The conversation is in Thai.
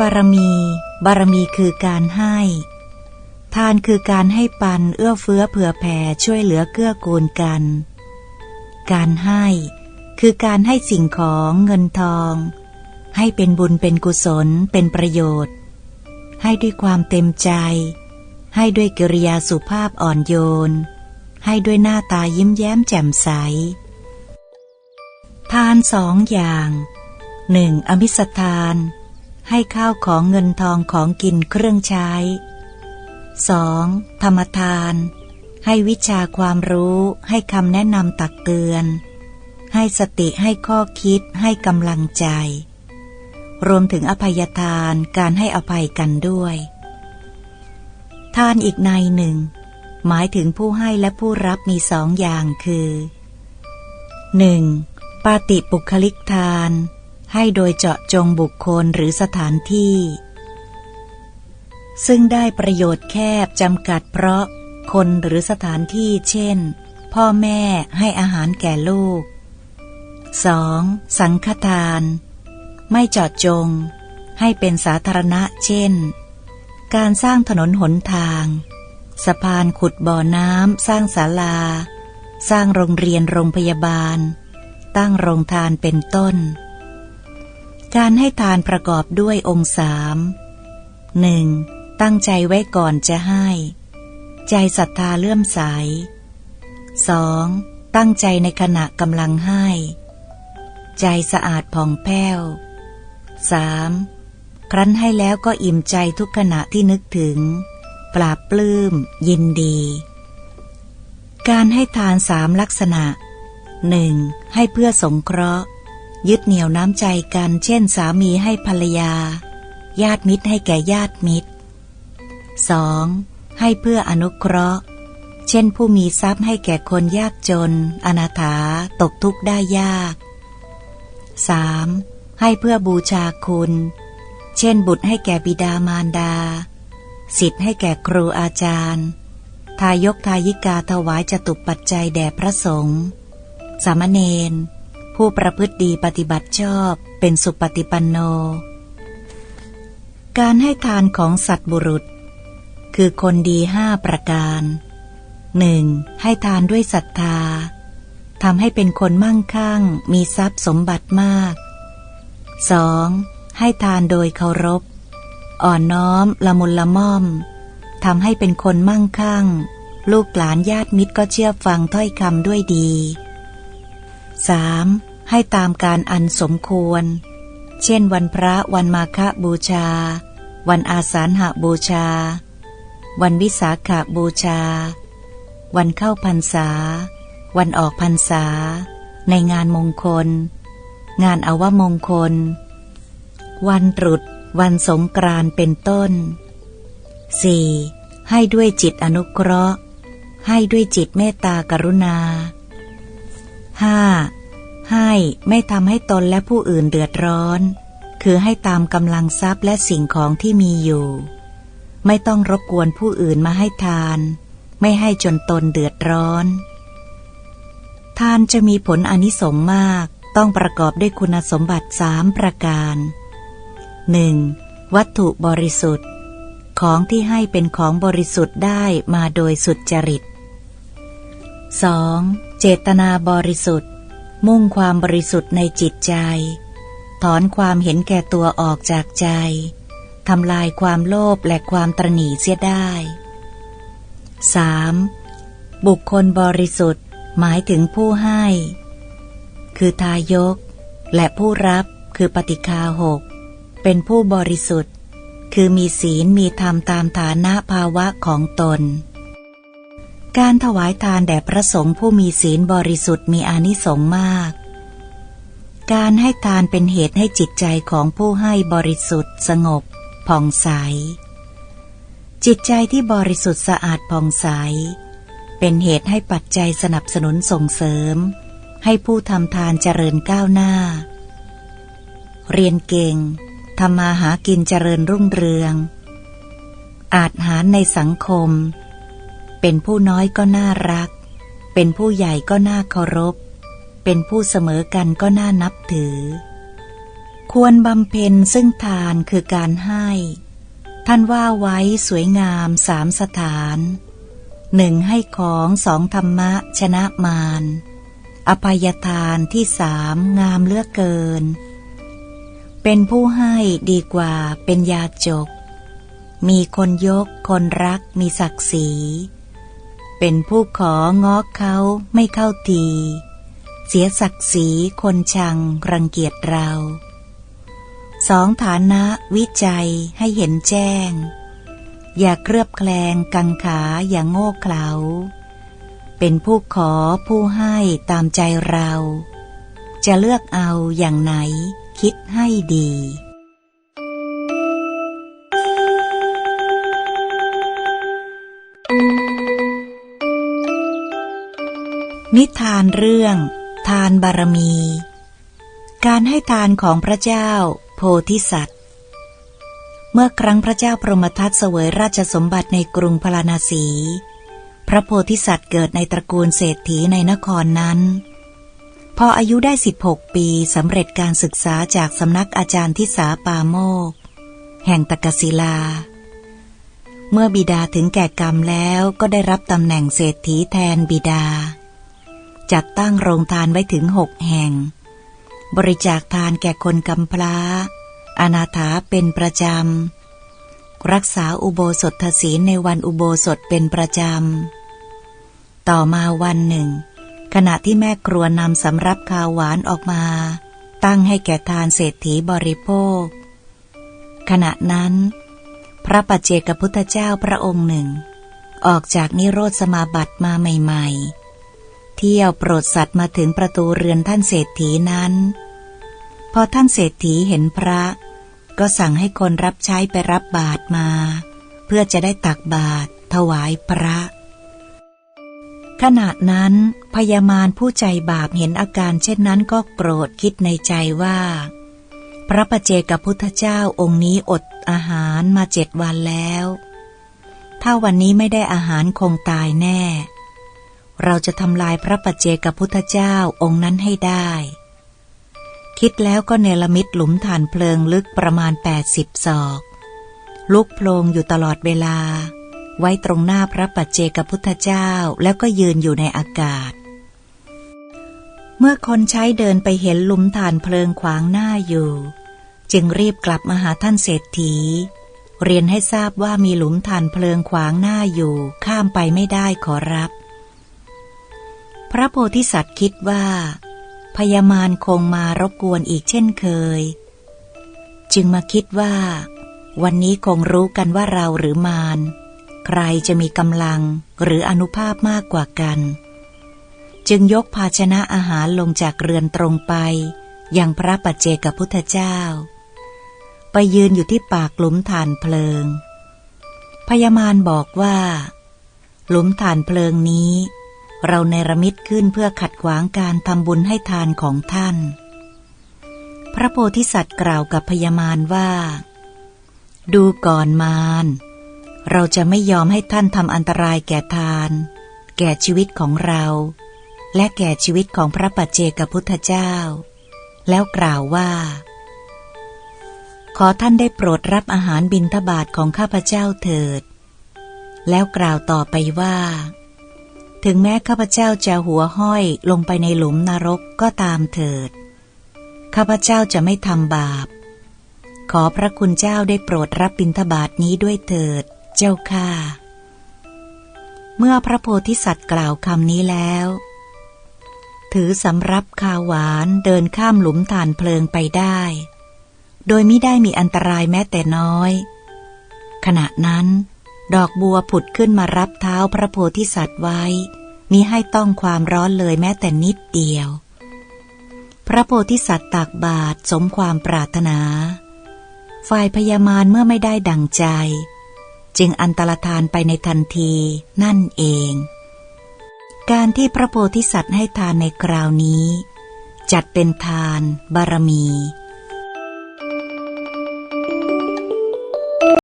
บารมี บารมีคือการให้ ทานคือการให้ปันเอื้อเฟื้อเผื่อแผ่ช่วยเหลือเกื้อกูลกัน การให้ คือการให้สิ่งของเงินทอง ให้เป็นบุญเป็นกุศลเป็นประโยชน์ ให้ด้วยความเต็มใจ ให้ด้วยกิริยาสุภาพอ่อนโยน ให้ด้วยหน้าตายิ้มแย้มแจ่มใส ทานสองอย่างหนึ่งอมิสทาน ให้ข้าวของเงินทองของกินเครื่องใช้ 2. ธรรมทาน ให้วิชาความรู้ให้คำแนะนำตักเตือน ให้สติให้ข้อคิดให้กำลังใจ รวมถึงอภัยทานการให้อภัยกันด้วย ทานอีกในหนึ่ง หมายถึงผู้ให้และผู้รับมีสองอย่างคือ 1. ปาติปุคลิกทาน ให้โดยเจาะจงบุคคลหรือสถานที่ ซึ่งได้ประโยชน์แคบจำกัดเพราะคนหรือสถานที่เช่น พ่อแม่ให้อาหารแก่ลูก 2. สังฆทาน ไม่เจาะจง ให้เป็นสาธารณะเช่น การสร้างถนนหนทาง สะพานขุดบ่อน้ำสร้างศาลา สร้างโรงเรียนโรงพยาบาล ตั้งโรงทานเป็นต้น การให้ทานประกอบด้วยองค์สามหนึ่งตั้งใจไว้ก่อนจะให้ ใจศรัทธาเลื่อมใส 2. ตั้งใจในขณะกำลังให้ ใจสะอาดผ่องแผ้ว 3. ครั้นให้แล้วก็อิ่มใจทุกขณะที่นึกถึง ปราบปลื้ม ยินดี การให้ทานสามลักษณะหนึ่งให้เพื่อสงเคราะห์ ยึดเหนี่ยวน้ำใจกัน เช่น สามีให้ภรรยา ญาติมิตรให้แก่ญาติมิตร 2. ให้เพื่ออนุเคราะห์ เช่นผู้มีทรัพย์ให้แก่คนยากจน อนาถา ตกทุกข์ได้ยาก 3. ให้เพื่อบูชาคุณ เช่น บุตรให้แก่บิดามารดา สิทธิ์ให้แก่ครูอาจารย์ ทายกทายิกาถวายจตุปัจจัยแด่พระสงฆ์สามเณร ผู้ประพฤติดีปฏิบัติชอบเป็นสุปฏิปันโน การให้ทานของสัตบุรุษ คือคนดีห้าประการหนึ่งให้ทานด้วยศรัทธาทำให้เป็นคนมั่งคั่ง มีทรัพย์สมบัติมาก 2. ให้ทานโดยเคารพ อ่อนน้อมละมุนละม่อมทำให้เป็นคนมั่งคั่ง ลูกหลานญาติมิตรก็เชื่อฟังถ้อยคำด้วยดี 3. ให้ตามการอันสมควร เช่นวันพระวันมาฆบูชา วันอาสาฬหบูชา วันวิสาขบูชา วันเข้าพรรษา วันออกพรรษา ในงานมงคล งานอวมงคล วันตรุษ วันสงกรานเป็นต้น 4. ให้ด้วยจิตอนุเคราะห์ ให้ด้วยจิตเมตตากรุณา 5. ให้ไม่ทำให้ตนและผู้อื่นเดือดร้อน คือให้ตามกำลังทรัพย์และสิ่งของที่มีอยู่ ไม่ต้องรบกวนผู้อื่นมาให้ทาน ไม่ให้จนตนเดือดร้อน ทานจะมีผลอนิสงส์มากต้องประกอบด้วยคุณสมบัติสามประการ 1. วัตถุบริสุทธิ์ ของที่ให้เป็นของบริสุทธิ์ได้มาโดยสุดจริต 2. เจตนาบริสุทธิ์ มุ่งความบริสุทธิ์ในจิตใจ ถอนความเห็นแก่ตัวออกจากใจทำลายความโลภและความตรณีเสียได้ 3. บุคคลบริสุทธิ์หมายถึงผู้ให้ คือทายก และผู้รับคือปฏิคาหก เป็นผู้บริสุทธิ์ คือมีศีลมีธรรมตามฐานะภาวะของตน การถวายทานแด่พระสงฆ์ผู้มีศีลบริสุทธิ์มีอานิสงส์มาก การให้ทานเป็นเหตุให้จิตใจของผู้ให้บริสุทธิ์สงบ ผ่องใส จิตใจที่บริสุทธิ์สะอาดผ่องใส เป็นเหตุให้ปัจจัยสนับสนุนส่งเสริม ให้ผู้ทำทานเจริญก้าวหน้า เรียนเก่งทำมาหากินเจริญรุ่งเรือง อาจหารในสังคม เป็นผู้น้อยก็น่ารัก เป็นผู้ใหญ่ก็น่าเคารพ เป็นผู้เสมอกันก็น่านับถือ ควรบำเพ็ญซึ่งทานคือการให้ ท่านว่าไว้สวยงามสามสถานหนึ่งให้ของสองธรรมะชนะมารอภัยทานที่สามงามเลือกเกิน เป็นผู้ให้ดีกว่าเป็นยาจก มีคนยกคนรักมีศักดิ์ศรี เป็นผู้ของ้อเขาไม่เข้าที เสียศักดิ์ศรีคนชังรังเกียจเราสองฐานะวิจัยให้เห็นแจ้ง อย่าเครือบแคลงกังขาอย่าโง่เขลา เป็นผู้ขอผู้ให้ตามใจเรา จะเลือกเอาอย่างไหนคิดให้ดี นิทานเรื่อง ทานบารมี การให้ทานของพระเจ้า โพธิสัตว์ เมื่อครั้งพระเจ้าพรหมทัตเสวยราชสมบัติในกรุงพาราณสี พระโพธิสัตว์เกิดในตระกูลเศรษฐีในนครนั้น พออายุได้ 16 ปีสำเร็จการศึกษาจากสำนักอาจารย์ทิสาปาโมก แห่งตะกศิลา เมื่อบิดาถึงแก่กรรมแล้วก็ได้รับตำแหน่งเศรษฐีแทนบิดา จัดตั้งโรงทานไว้ถึงหกแห่ง บริจาคทานแก่คนกำพร้า อนาถาเป็นประจำ รักษาอุโบสถศีลในวันอุโบสถเป็นประจำ ต่อมาวันหนึ่ง ขณะที่แม่ครัวนำสำรับข้าวหวานออกมา ตั้งให้แก่ทานเศรษฐีบริโภค ขณะนั้น พระปัจเจกพุทธเจ้าพระองค์หนึ่ง ออกจากนิโรธสมาบัติมาใหม่ ๆ เที่ยวโปรดสัตว์มาถึงประตูเรือนท่านเศรษฐีนั้น พอท่านเศรษฐีเห็นพระ ก็สั่งให้คนรับใช้ไปรับบาตรมา เพื่อจะได้ตักบาตรถวายพระ ขณะนั้นพญามารผู้ใจบาปเห็นอาการเช่นนั้นก็โกรธคิดในใจว่า พระประเจกับพุทธเจ้าองค์นี้อดอาหารมาเจ็ดวันแล้ว ถ้าวันนี้ไม่ได้อาหารคงตายแน่ เราจะทำลายพระปัจเจกับพุทธเจ้าองค์นั้นให้ได้ คิดแล้วก็เนรมิตหลุมฐานเพลิงลึกประมาณ 80 ศอก ลุกโพลงอยู่ตลอดเวลา ไว้ตรงหน้าพระปัจเจกับพุทธเจ้าแล้วก็ยืนอยู่ในอากาศ เมื่อคนใช้เดินไปเห็นหลุมฐานเพลิงขวางหน้าอยู่ จึงรีบกลับมาหาท่านเศรษฐีเรียนให้ทราบว่ามีหลุมฐานเพลิงขวางหน้าอยู่ข้ามไปไม่ได้ขอรับ พระโพธิสัตว์คิดว่าพญามารคงมารบกวนอีกเช่นเคย จึงมาคิดว่า วันนี้คงรู้กันว่าเราหรือมารใครจะมีกำลังหรืออนุภาพมากกว่ากัน จึงยกภาชนะอาหารลงจากเรือนตรงไป ยังพระปัจเจกพุทธเจ้า ไปยืนอยู่ที่ปากหลุมฐานเพลิงพญามารบอกว่า หลุมฐานเพลิงนี้ เราเนรมิตขึ้นเพื่อขัดขวางการทำบุญให้ทานของท่าน พระโพธิสัตว์กล่าวกับพญามารว่า ดูก่อนมาร เราจะไม่ยอมให้ท่านทำอันตรายแก่ทาน แก่ชีวิตของเรา และแก่ชีวิตของพระปัจเจกพุทธเจ้า แล้วกล่าวว่า ขอท่านได้โปรดรับอาหารบิณฑบาตของข้าพเจ้าเถิด แล้วกล่าวต่อไปว่า ถึงแม้ข้าพเจ้าจะหัวห้อยลงไปในหลุมนรกก็ตามเถิด ข้าพเจ้าจะไม่ทำบาป ขอพระคุณเจ้าได้โปรดรับบิณฑบาตนี้ด้วยเถิด เจ้าค่ะเมื่อพระโพธิสัตว์กล่าวคำนี้แล้ว ถือสำรับคาวหวานเดินข้ามหลุมฐานเพลิงไปได้ โดยไม่ได้มีอันตรายแม้แต่น้อย ขณะนั้น ดอกบัวผุดขึ้นมารับเท้าพระโพธิสัตว์ไว้มิให้ต้องความร้อนเลยแม้แต่นิดเดียว พระโพธิสัตว์ตักบาตรสมความปรารถนา ฝ่ายพญามารเมื่อไม่ได้ดังใจ จึงอันตรธานไปในทันทีนั่นเอง การที่พระโพธิสัตว์ให้ทานในคราวนี้ จัดเป็นทาน บารมี